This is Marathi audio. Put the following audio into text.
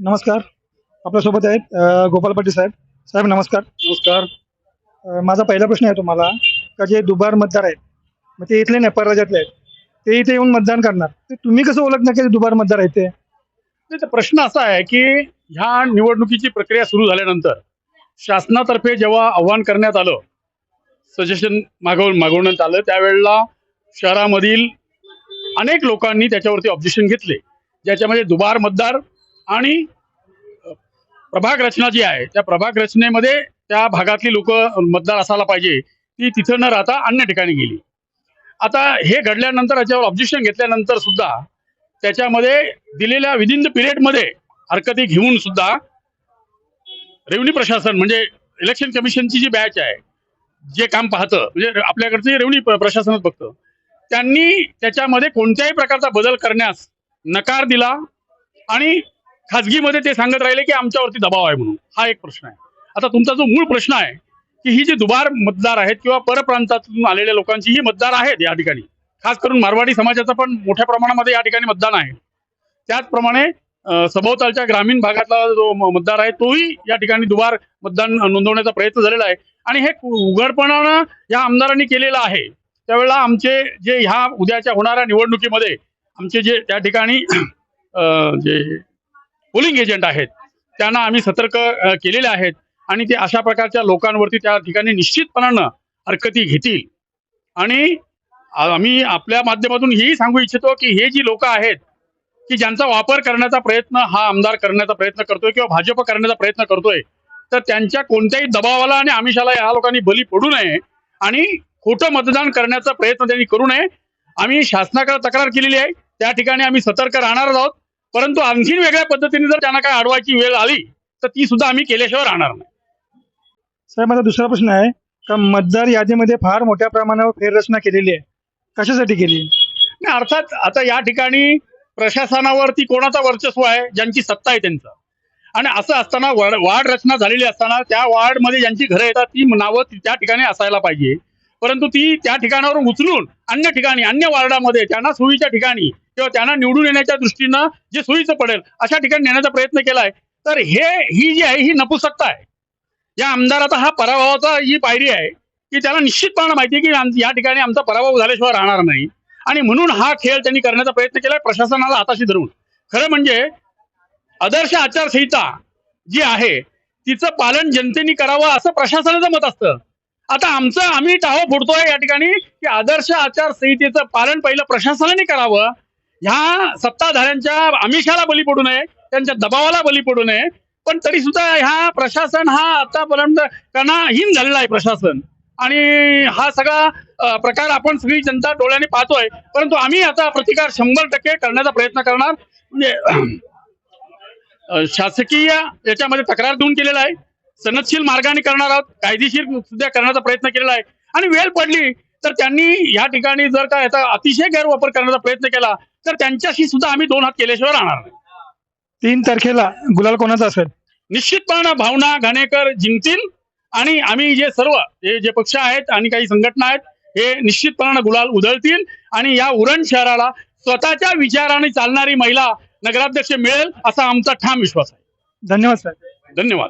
नमस्कार. आपल्यासोबत आहेत अ, गोपाल पाटील साहेब. साहेब नमस्कार. नमस्कार. अ, माझा पहिला प्रश्न आहे तुम्हाला का जे दुबार मतदार आहेत मग ते इथले नाही परराज्यातले आहेत ते इथे येऊन मतदान करणार. ते तुम्ही कसं ओळखणार की ते दुबार मतदार आहेत ते? नाही, तर प्रश्न असा आहे की ह्या निवडणुकीची प्रक्रिया सुरू झाल्यानंतर शासनातर्फे जेव्हा आव्हान करण्यात आलं सजेशन मागव मागवण्यात आलं त्यावेळेला शहरामधील अनेक लोकांनी त्याच्यावरती ऑब्जेक्शन घेतले ज्याच्यामध्ये दुबार मतदार आणि प्रभाग रचना जी आहे त्या प्रभाग रचनेमध्ये त्या भागातली लोक मतदार असायला पाहिजे. ती तिथं न राहता अन्य ठिकाणी गेली. आता हे घडल्यानंतर याच्यावर ऑब्जेक्शन घेतल्यानंतर सुद्धा त्याच्यामध्ये दिलेल्या विदिन द पिरियडमध्ये हरकती घेऊन सुद्धा रेव्हन्यू प्रशासन म्हणजे इलेक्शन कमिशनची जी बॅच आहे जे काम पाहतं म्हणजे आपल्याकडचे रेव्हन्यू प्रशासनच बघतं त्यांनी त्याच्यामध्ये कोणत्याही प्रकारचा बदल करण्यास नकार दिला आणि खाजगीमध्ये ते सांगत राहिले की आमच्यावरती दबाव आहे म्हणून. हा एक प्रश्न आहे. आता तुमचा जो मूळ प्रश्न आहे की ही जी दुबार मतदार आहेत किंवा परप्रांतातून आलेल्या लोकांची ही मतदार आहेत या ठिकाणी. खास करून मारवाडी समाजाचं पण मोठ्या प्रमाणामध्ये या ठिकाणी मतदान आहे. त्याचप्रमाणे सभोवतालच्या ग्रामीण भागातला जो मतदार आहे तोही या ठिकाणी दुबार मतदान नोंदवण्याचा प्रयत्न झालेला आहे. आणि हे उघडपणानं या आमदारांनी केलेलं आहे. त्यावेळेला आमचे जे ह्या उद्याच्या होणाऱ्या निवडणुकीमध्ये आमचे जे त्या ठिकाणी जे पोलिंग एजंट आहेत. त्यांना आम्ही सतर्क केलेले आहेत आणि ते अशा प्रकारच्या लोकांवरती त्या ठिकाणी निश्चितपणानं हरकती घेतील. आणि आम्ही आपल्या माध्यमातून हेही सांगू इच्छितो की हे जी लोक आहेत की ज्यांचा वापर करण्याचा प्रयत्न हा आमदार करण्याचा प्रयत्न करतोय किंवा भाजप करण्याचा प्रयत्न करतोय तर त्यांच्या कोणत्याही दबावाला आणि आमिषाला या लोकांनी बली पडू नये आणि खोटं मतदान करण्याचा प्रयत्न त्यांनी करू नये. आम्ही शासनाकडे तक्रार केलेली आहे. त्या ठिकाणी आम्ही सतर्क राहणार आहोत. परंतु आणखीन वेगळ्या पद्धतीने जर त्यांना काय अडवायची वेळ आली तर ती सुद्धा आम्ही केल्याशिवाय राहणार नाही. साहेब माझा दुसरा प्रश्न आहे का मतदार यादीमध्ये फार मोठ्या प्रमाणावर फेररचना केलेली आहे. कशासाठी केली? नाही अर्थात आता या ठिकाणी प्रशासनावरती कोणाचा वर्चस्व आहे ज्यांची सत्ता आहे त्यांचं. आणि असं असताना वार्ड रचना झालेली असताना त्या वार्डमध्ये ज्यांची घरं येतात ती नावं ती- त्या ठिकाणी असायला पाहिजे. परंतु ती त्या ठिकाणावरून उचलून अन्य ठिकाणी अन्य वार्डामध्ये त्यांना सोयीच्या ठिकाणी किंवा त्यांना निवडून येण्याच्या दृष्टीनं जे सोयीचं पडेल अशा ठिकाणी नेण्याचा प्रयत्न केलाय. तर हे ही जी आहे ही नपुसकता आहे. या आमदाराचा हा पराभवाचा ही पायरी आहे की त्याला निश्चितपणे माहिती आहे की या ठिकाणी आमचा पराभव झाल्याशिवाय राहणार नाही. आणि म्हणून हा खेळ त्यांनी करण्याचा प्रयत्न केलाय प्रशासनाला हाताशी धरून. खरं म्हणजे आदर्श आचारसंहिता जी आहे तिचं पालन जनतेने करावं असं प्रशासनाचं मत असतं. आता आमचं आम्ही टाहो फोडतोय या ठिकाणी की आदर्श आचारसंहितेचं पालन पहिलं प्रशासनाने करावं ह्या सत्ताधाऱ्यांच्या आमिषाला बली पडू नये त्यांच्या दबावाला बली पडू नये पण तरी सुद्धा ह्या प्रशासन हा आतापर्यंत कणाहीन झालेला आहे प्रशासन. आणि हा सगळा प्रकार आपण सगळी जनता डोळ्याने पाहतोय परंतु आम्ही आता प्रतिकार शंभर टक्के करण्याचा प्रयत्न करणार. म्हणजे शासकीय याच्यामध्ये तक्रार देऊन केलेला आहे. सनदशील मार्गाने करणार आहोत कायदेशीर सुद्धा करण्याचा प्रयत्न केलेला आहे. आणि वेळ पडली तर त्यांनी या ठिकाणी जर का याचा अतिशय गैरवापर करण्याचा प्रयत्न केला तर त्यांच्याशी सुद्धा आम्ही दोन हात केल्याशिवाय राहणार नाही. तीन तारखेला गुलाल कोणाचा असेल? निश्चितपणे भावना घाणेकर जिंकतील आणि आम्ही जे सर्व हे जे पक्ष आहेत आणि काही संघटना आहेत हे निश्चितपणानं गुलाल उधळतील आणि या उरण शहराला स्वतःच्या विचाराने चालणारी महिला नगराध्यक्ष मिळेल असा आमचा ठाम विश्वास आहे. धन्यवाद साहेब. धन्यवाद.